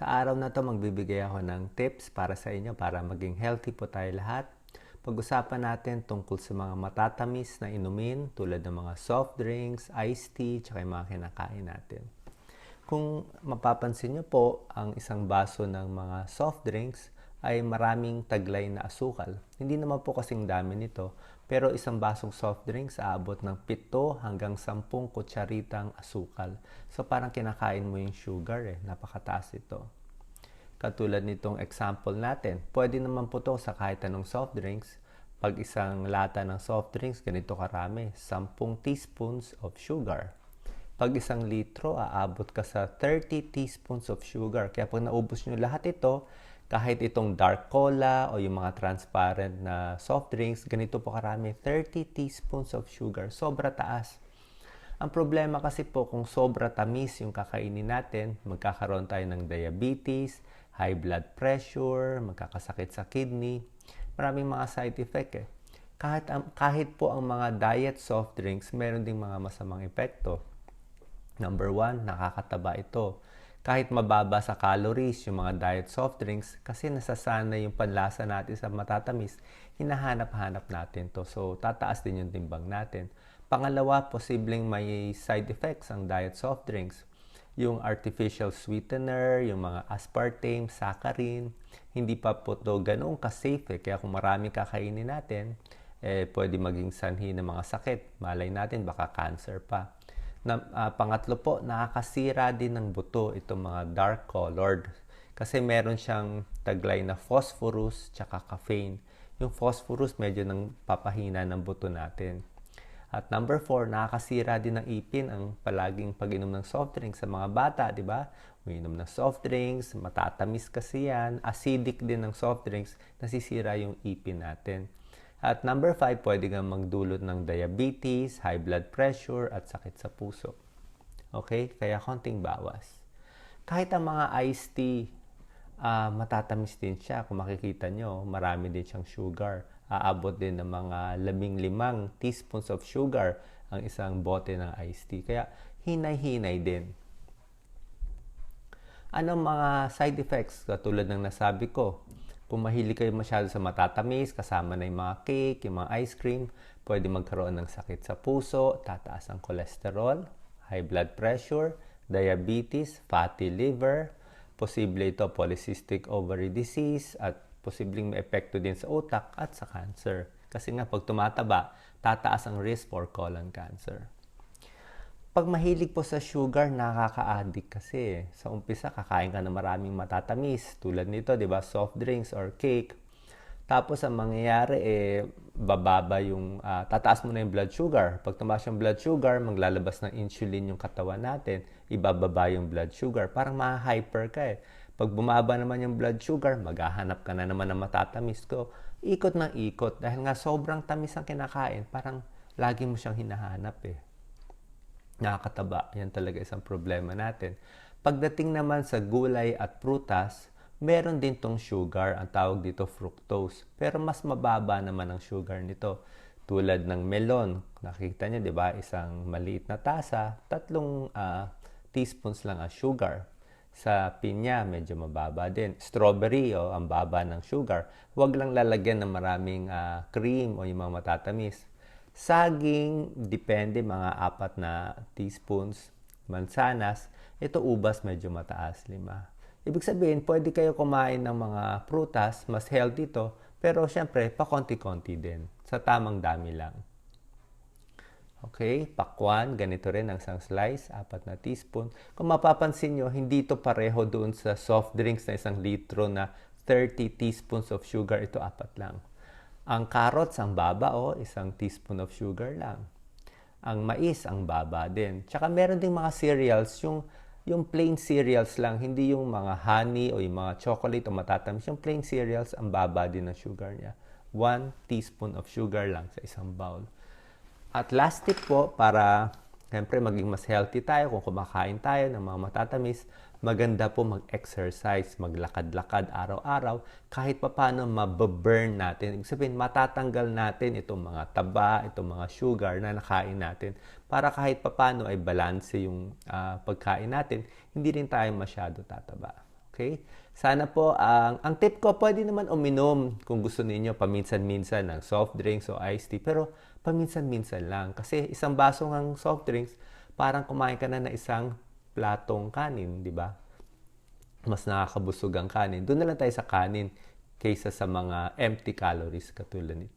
Sa araw na to magbibigay ako ng tips para sa inyo para maging healthy po tayo lahat. Pag-usapan natin tungkol sa mga matatamis na inumin tulad ng mga soft drinks, iced tea, tsaka yung mga kinakain natin. Kung mapapansin nyo po, ang isang baso ng mga soft drinks ay maraming taglay na asukal. Hindi naman po kasing dami nito, pero isang basong soft drinks aabot ng 7 hanggang 10 kutsaritang asukal. So parang kinakain mo yung sugar eh, napakataas ito. Katulad nitong example natin, pwede naman po to sa kahit anong soft drinks. Pag isang lata ng soft drinks, ganito karami, 10 teaspoons of sugar. Pag isang litro, aabot ka sa 30 teaspoons of sugar. Kaya pag naubos nyo lahat ito, kahit itong dark cola o yung mga transparent na soft drinks, ganito po karami, 30 teaspoons of sugar. Sobra taas. Ang problema kasi po kung sobra tamis yung kakainin natin, magkakaroon tayo ng diabetes, high blood pressure, magkakasakit sa kidney. Maraming mga side effect eh. Kahit, kahit po ang mga diet soft drinks, meron ding mga masamang epekto. Number one, nakakataba ito kahit mababa sa calories yung mga diet soft drinks kasi nasasana yung panlasa natin sa matatamis, hinahanap-hanap natin to. So, tataas din yung timbang natin. Pangalawa, posibleng may side effects ang diet soft drinks. Yung artificial sweetener, yung mga aspartame, saccharin, hindi pa po to ganoon ka-safe eh. Kaya kung marami kakainin natin, eh, pwede maging sanhi ng mga sakit. Malay natin, baka cancer pa. Na, uh, pangatlo po, nakakasira din ng buto itong mga dark colored. Kasi meron siyang taglay na phosphorus tsaka caffeine. Yung phosphorus medyo nang papahina ng buto natin. At number four, nakakasira din ng ipin ang palaging pag-inom ng soft drinks sa mga bata, di ba? Uminom ng soft drinks, matatamis kasi yan, acidic din ng soft drinks, nasisira yung ipin natin. At number 5, pwede kang magdulot ng diabetes, high blood pressure, at sakit sa puso. Okay? Kaya konting bawas. Kahit ang mga iced tea, uh, matatamis din siya. Kung makikita nyo, marami din siyang sugar. Aabot din ng mga labing limang teaspoons of sugar ang isang bote ng iced tea. Kaya hinay-hinay din. Anong mga side effects katulad ng nasabi ko? Kung mahilig kayo masyado sa matatamis, kasama na yung mga cake, yung mga ice cream, pwede magkaroon ng sakit sa puso, tataas ang cholesterol, high blood pressure, diabetes, fatty liver, posible ito polycystic ovary disease, at posibleng may epekto din sa utak at sa cancer. Kasi nga pag tumataba, tataas ang risk for colon cancer pag mahilig po sa sugar, nakaka-addict kasi. Sa umpisa, kakain ka na maraming matatamis. Tulad nito, di ba? Soft drinks or cake. Tapos, ang mangyayari, eh, bababa yung, uh, tataas mo na yung blood sugar. Pag tumaas yung blood sugar, maglalabas ng insulin yung katawan natin. Ibababa yung blood sugar. Parang ma-hyper ka eh. Pag bumaba naman yung blood sugar, maghahanap ka na naman ng matatamis ko. Ikot ng ikot. Dahil nga sobrang tamis ang kinakain, parang lagi mo siyang hinahanap eh nakakataba. Yan talaga isang problema natin. Pagdating naman sa gulay at prutas, meron din tong sugar, ang tawag dito fructose. Pero mas mababa naman ang sugar nito. Tulad ng melon, nakita niyo 'di ba, isang maliit na tasa, tatlong uh, teaspoons lang ang sugar. Sa pinya, medyo mababa din. Strawberry, oh, ang baba ng sugar. Huwag lang lalagyan ng maraming uh, cream o yung mga matatamis. Saging, depende, mga apat na teaspoons. Mansanas, ito ubas medyo mataas, lima. Ibig sabihin, pwede kayo kumain ng mga prutas, mas healthy to, pero syempre, pakonti-konti din. Sa tamang dami lang. Okay, pakwan, ganito rin ang isang slice, apat na teaspoon. Kung mapapansin nyo, hindi ito pareho doon sa soft drinks na isang litro na 30 teaspoons of sugar. Ito apat lang. Ang carrots, ang baba, oh, isang teaspoon of sugar lang. Ang mais, ang baba din. Tsaka meron ding mga cereals, yung, yung plain cereals lang, hindi yung mga honey o yung mga chocolate o matatamis. Yung plain cereals, ang baba din ng sugar niya. 1 teaspoon of sugar lang sa isang bowl. At last tip po, para Siyempre, maging mas healthy tayo kung kumakain tayo ng mga matatamis. Maganda po mag-exercise, maglakad-lakad araw-araw kahit paano mababurn natin. Ibig sabihin, matatanggal natin itong mga taba, itong mga sugar na nakain natin para kahit paano ay balanse yung uh, pagkain natin, hindi rin tayo masyado tataba. Okay? Sana po, ang, ang tip ko, pwede naman uminom kung gusto ninyo paminsan-minsan ng soft drinks o iced tea. Pero paminsan-minsan lang. Kasi isang baso ng soft drinks, parang kumain ka na ng isang platong kanin, di ba? Mas nakakabusog ang kanin. Doon na lang tayo sa kanin kaysa sa mga empty calories katulad nito.